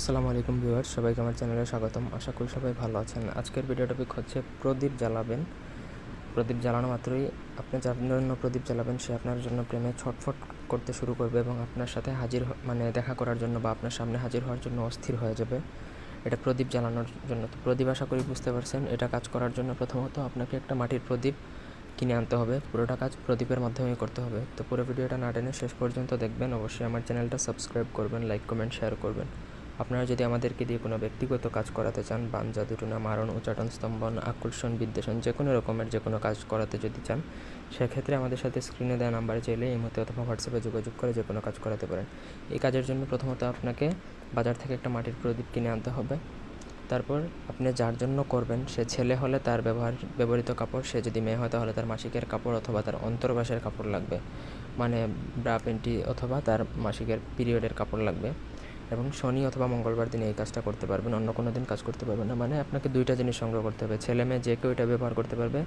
আসসালামু আলাইকুম ভিউয়ার সবাইকে আমার চ্যানেলে স্বাগতম। আশা করি সবাই ভালো আছেন। আজকের ভিডিও টপিক হচ্ছে প্রদীপ জ্বালাবেন। প্রদীপ জ্বালানো মাত্রই আপনি যার জন্য প্রদীপ জ্বালাবেন, সে আপনার জন্য প্রেমে ছটফট করতে শুরু করবে এবং আপনার সাথে হাজির মানে দেখা করার জন্য বা আপনার সামনে হাজির হওয়ার জন্য অস্থির হয়ে যাবে। এটা প্রদীপ জ্বালানোর জন্য। তো প্রদীপ আশা করি বুঝতে পারছেন, এটা কাজ করার জন্য প্রথমত আপনাকে একটা মাটির প্রদীপ কিনে আনতে হবে। পুরোটা কাজ প্রদীপের মাধ্যমেই করতে হবে। তো পুরো ভিডিওটা না টেনে শেষ পর্যন্ত দেখবেন। অবশ্যই আমার চ্যানেলটা সাবস্ক্রাইব করবেন লাইক কমেন্ট শেয়ার করবেন। আপনারা যদি আমাদেরকে দিয়ে কোনো ব্যক্তিগত কাজ করাতে চান বান জাদুটুনা মারণ উচ্চাটন স্তম্ভন, আকর্ষণ, বিদ্বেষণ, যে কোনো রকমের যে কোনো কাজ করাতে যদি চান, সেক্ষেত্রে আমাদের সাথে স্ক্রিনে দেওয়া নাম্বারে চাইলে এই মতে অথবা হোয়াটসঅ্যাপে যোগাযোগ করে যে কোনো কাজ করাতে পারেন। এই কাজের জন্য প্রথমত আপনাকে বাজার থেকে একটা মাটির প্রদীপ কিনে আনতে হবে। তারপর আপনি যার জন্য করবেন, সে ছেলে হলে তার ব্যবহার, ব্যবহৃত কাপড়, সে যদি মেয়ে হয় তাহলে তার মাসিকের কাপড় অথবা তার অন্তর্বাসের কাপড় লাগবে। মানে ব্রা পেন্টি অথবা তার মাসিকের পিরিয়ডের কাপড় লাগবে। এবং শনি অথবা মঙ্গলবার দিনে এই কাজটা করতে পারবেন, অন্য কোনো দিন কাজ করতে পারবেন না। মানে আপনাকে দুইটা জিনিস সংগ্রহ করতে হবে, ছেলে মেয়ে যে কেউ এটা ব্যবহার করতে পারবে।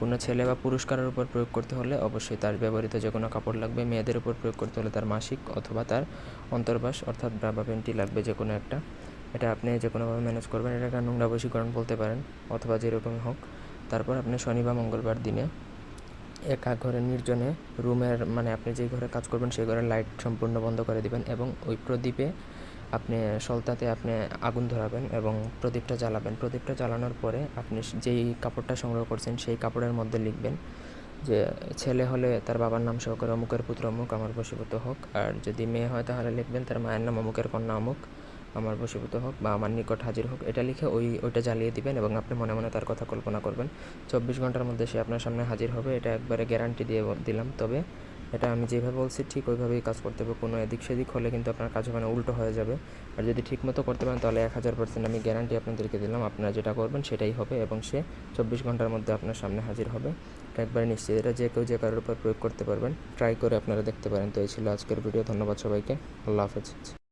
কোনো ছেলে বা পুরস্কারের উপর প্রয়োগ করতে হলে অবশ্যই তার ব্যবহৃত যে কোনো কাপড় লাগবে, মেয়েদের উপর প্রয়োগ করতে হলে তার মাসিক অথবা তার অন্তর্বাস অর্থাৎ ব্রা বা লাগবে যে কোনো একটা। এটা আপনি যে কোনোভাবে ম্যানেজ করবেন এটাকে নোংরা বশীকরণ বলতে পারেন, অথবা যেরকমই হোক। তারপর আপনি শনি বা মঙ্গলবার দিনে একা ঘরে নির্জনে রুমের মানে আপনি যেই ঘরে কাজ করবেন, সেই ঘরের লাইট সম্পূর্ণ বন্ধ করে দিবেন এবং ওই প্রদীপে আপনি সলতাতে আপনি আগুন ধরাবেন এবং প্রদীপটা জ্বালাবেন। প্রদীপটা জ্বালানোর পরে আপনি যেই কাপড়টা সংগ্রহ করছেন সেই কাপড়ের মধ্যে লিখবেন যে, ছেলে হলে তার বাবার নাম সহকারে অমুকের পুত্র অমুক, আমার বশীভূত হোক। আর যদি মেয়ে হয় তাহলে লিখবেন, তার মায়ের নাম অমুকের কন্যা অমুক, আমার বশীভূত হোক বা আমার নিকট হাজির হোক। এটা লিখে ওই, ওইটা জ্বালিয়ে দিবেন এবং আপনি মনে মনে তার কথা কল্পনা করবেন। চব্বিশ ঘণ্টার মধ্যে সে আপনার সামনে হাজির হবে, এটা একবারে গ্যারান্টি দিয়ে দিলাম। তবে এটা আমি যেভাবে বলছি ঠিক ওইভাবেই কাজ করতে হবে। কোনো এদিক সেদিক হলে কিন্তু আপনার কাজ ওখানে উল্টো হয়ে যাবে। আর যদি ঠিক মতো করতে পারেন তাহলে এক হাজার পার্সেন্ট আমি গ্যারান্টি আপনাদেরকে দিলাম, আপনারা যেটা করবেন সেটাই হবে এবং সে চব্বিশ ঘণ্টার মধ্যে আপনার সামনে হাজির হবে। এটা একবারে নিশ্চিত এটা যে কেউ যে কারোর উপর প্রয়োগ করতে পারবেন ট্রাই করে আপনারা দেখতে পারেন। তো এই ছিল আজকের ভিডিও ধন্যবাদ সবাইকে। আল্লাহ হাফেজ।